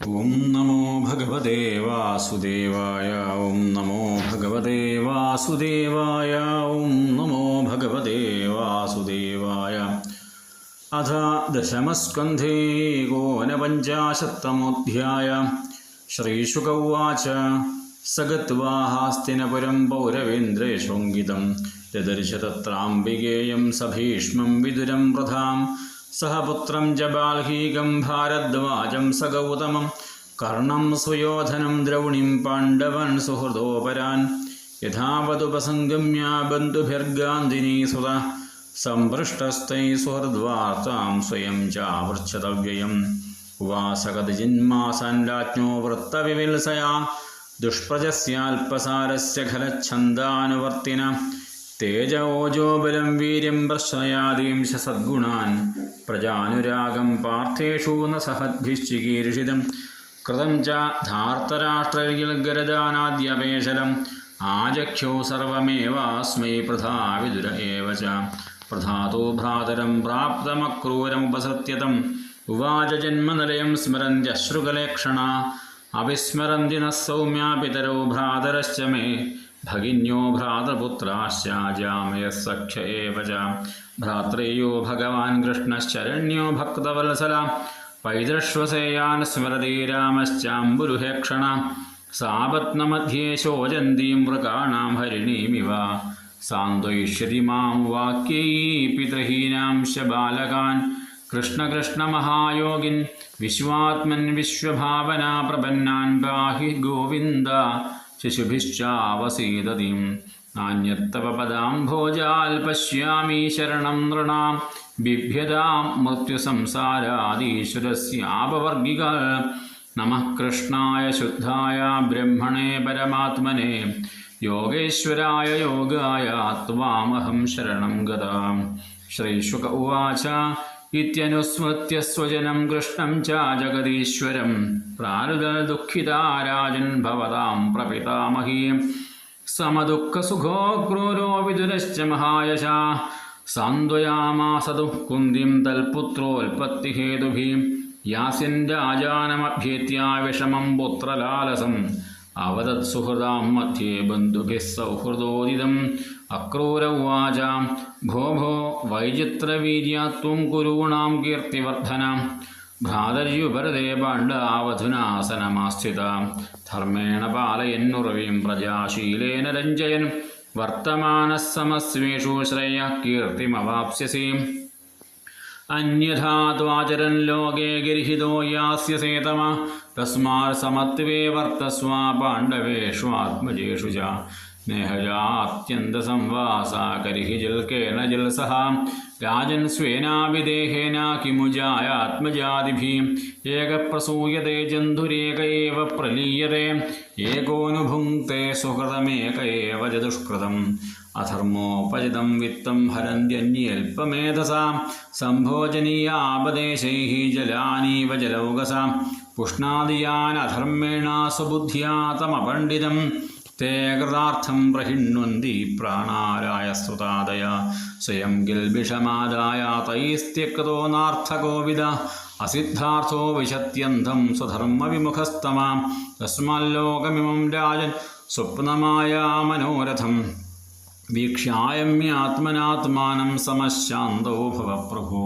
ഓം നമോ ഭഗവതേ വാസുദേവായ ഓം നമോ ഭഗവതേ വാസുദേവായ ഓം നമോ ഭഗവതേ വാസുദേവായ അഥ ദശമസ്കന്ധേ ഗോനപഞ്ചാശത്തമോധ്യായ ശ്രീശുക ഉവാച സഗത്വാഹാസ്തിനപുരം പൗരവേന്ദ്രേ ശോങ്കിതം ദദർശ തത്രാംബികേയം സഭീഷ്മം വിദുരം പ്രധാം സഹപുത്രം ജബാൽഹീകം ഭാരദ്വാജം സഗൗതമം. കർണം സുയോധനം ദ്രൗണിം പാണ്ഡവൻ സുഹൃദോപരാൻ. യഥാവതുപസംഗമ്യ ബന്ധുഭിർഗാന്ധിനീ സുത സമ്പൃഷ്ടസ്ഥൈ സുഹൃദ്വാർത്താം സ്വയം ചാവൃച്ഛതവ്യയം. ഉവാസകതിജിന്മാസാൻ രാജ്ഞോ വൃത്തവിവിൽസയാ. ദുഷ്പ്രജസ്യാൽപസാരസ്യ ഖലച്ഛന്ദാനുവർത്തിന. തേജ ഓജോബലം വീര്യം പ്രശ്നയാദീംശ സദ്ഗുണാൻ. പ്രജാനുരാഗം പാർത്ഥേഷു ന സഹദ്ഭിശ്ചികീർഷിതം കൃതം ച ധാർത്തരാഷ്ട്രയിൽ ഗരദാനാദ്യപേശലം സർവമേവാസ്മൈ പ്രധാ വിദുര ഏവ ച. പ്രധാതോ ഭ്രാതരം പ്രാപ്തമക്രൂരമുപസത്യതം. ഉവാച ജന്മനിലയം സ്മരന്ത്യശ്രുകലേക്ഷണ. അവിസ്മരന്തി നഃ സൗമ്യാപിതരോ ഭ്രാതരശ്ച മേ. भगिन्यो भ्रातृपुत्राश्चाजामयः सख्य एव च। भ्रात्रेयो भगवान् कृष्णश्चरण्यो भक्तवत्सला पैदृश्वसेयान् स्मरति रामश्चाम्बुरुहेक्षण सापत्नमध्ये शोचन्तीं मृगाणां हरिणीमिव। सान्त्वयिष्यति माँ वाक्यैः पितृहीनांश बालकान्। कृष्णकृष्णमहायोगिन् विश्वात्मन् विश्वभावना प्रपन्नान् पाहि गोविन्द। ശിശുഭിശ്ചാവസീതതിം നാണ്യത്തവ പദാംഭോജാൽ പശ്യാമി ശരണം നൃണാം. ബിഭ്യതാം മൃത്യുസംസാരാദീശ്വരസ്യാപവർഗിക. നമ കൃഷ്ണായ ശുദ്ധായ ബ്രഹ്മണേ പരമാത്മനെ. യോഗേശ്വരായ യോഗായ ത്വാമഹം ശരണം ഗതാം. ശ്രീശുക ഉവാച ഇത്യനുസ്മൃത്യ സ്വജനം കൃഷ്ണം ച ജഗദീശ്വരം പ്രാരുത ദുഃഖിതാരാജൻ ഭവതാം പ്രപിതാമഹീം സമദുഃഖസുഖോ ക്രൂരോ വിദുരശ്ച മഹായശ സാന്ത്വയാമാസതു കുന്തിം തൽപുത്രോൽപത്തിഹേതുഭീം യാസിൻ രാജാനമഭ്യേത്യ വിഷമം പുത്രലാലസം അവതത്സുഹൃദാം മധ്യേ ബന്ധുഭിः സൗഹൃദോദിതം അക്രൂരവാച ഭോ ഭോ വൈചിത്രവീര്യാത്വം കുരുണാം കീർത്തിവർദ്ധന. ഭ്രാതര്യുപരതേ പാണ്ഡാവധുനാസനമാസ്ഥിത ധർമ്മേണ പാലയന്നുറവിയും പ്രജാശീലേന രഞ്ജയൻ. വർത്തമാനസമസ്വേഷു ശ്രേയ കീർത്തിമവാപ്സ്യസി. അന്യഥാചരൻ ത്വാചരൻ ലോകേ ഗിരിഹിതോ യാസ്യസേതമ തസ്മാർ സമത്വേ വർത്തസ്വാ പാണ്ഡവേഷു ആത്മജേഷു ച स्नेहजात्यन्तसंवासा करिहि जिल्केन जिल्सः राजन् स्वेनाभिदेहेन किमुजायात्मजादिभिः एकप्रसूयते जन्धुरेक एव प्रलीयते एकोऽनुभुङ्क्ते सुकृतमेक एव च दुष्कृतम् अधर्मोपजितं वित्तं हरन्त्यन्यल्पमेधसा सम्भोजनीयापदेशैः जलानीव जलौकसा തേ കൃതാർത്ഥം പ്രഹിണ്വന്തി പ്രാണാരായ സ്തുതാദയ സ്വയം ഗിൽബിഷമാദായ തൈസ്ത്യക്തോ നാർത്ഥകോവിദ അസിദ്ധാർത്ഥോ വിശത്യന്തം സ്വധർമ്മ വിമുഖസ്തമാം തസ്മാല്ലോകമിമം രാജൻ സ്വപ്നമായ മനോരഥം വീക്ഷ്യായമ്യാത്മനാത്മാനം സമശാന്തോ ഭവ പ്രഭോ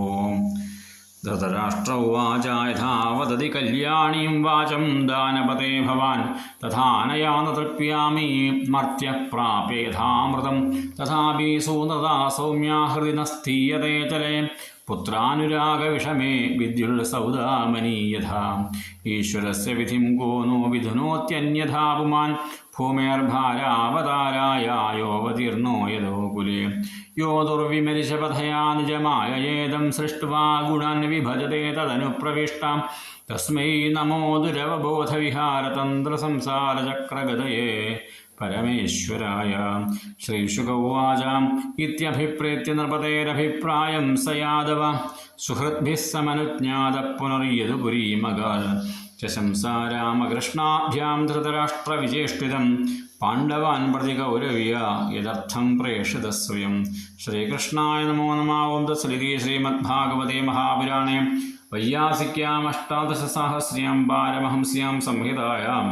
ധൃതരാഷ്ട്ര ഉവാചായഥാ വദതി കല്യാണീം വാചം ദാനപതേ ഭവാൻ. തഥാനയാന തൃപ്യാമീ മർത്യ പ്രാപ്യേഥാമൃതം തഥാപി സൂനതാ സൗമ്യാഹൃതി നസ്തീയതേ ചലേ. पुत्रानुरागविषमे विद्युल्सौदामनी यथा। ईश्वरस्य विधिं को नो विधुनोत्यन्यथा पुमान् भूमेर्भारावतारायायोऽवतीर्णो यदो कुले। यो दुर्विमरिशपथया निजमाययेदं सृष्ट्वा गुणान् विभजते तदनुप्रविष्टां तस्मै नमो दुरवबोधविहारतन्त्रसंसारचक्रगदये। പരമേശ്വരായ ശ്രീശുക ഉവാച ഇത്യഭിപ്രേത്യ നൃപതേരഭിപ്രായം സ യാദവ സുഹൃദ്ഭിः സമനുജ്ഞാത പുനർയതു പുരീമകാൽ ശംസാരാമകൃഷ്ണാഭ്യാം ധൃതരാഷ്ട്രവിചേഷ്ടിതം പാണ്ഡവാൻ പ്രതി ഗൗരവ്യ യഥർത്ഥം പ്രേഷിത സ്വയം ശ്രീകൃഷ്ണായ നമോ നമാവും തസ്ലിതി ശ്രീമദ്ഭാഗവതേ മഹാപുരാണേ വൈയാസിക്യാം അഷ്ടാദശ സഹസ്ര്യാം പാരമഹംസ്യാം സംഹിതായാം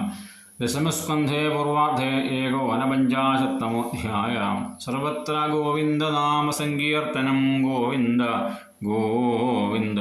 दशमस्कन्धे पूर्वार्धे एकोनपञ्चाशत्तमोऽध्यायां सर्वत्र गोविन्दनामसङ्कीर्तनं गोविन्द गोविन्द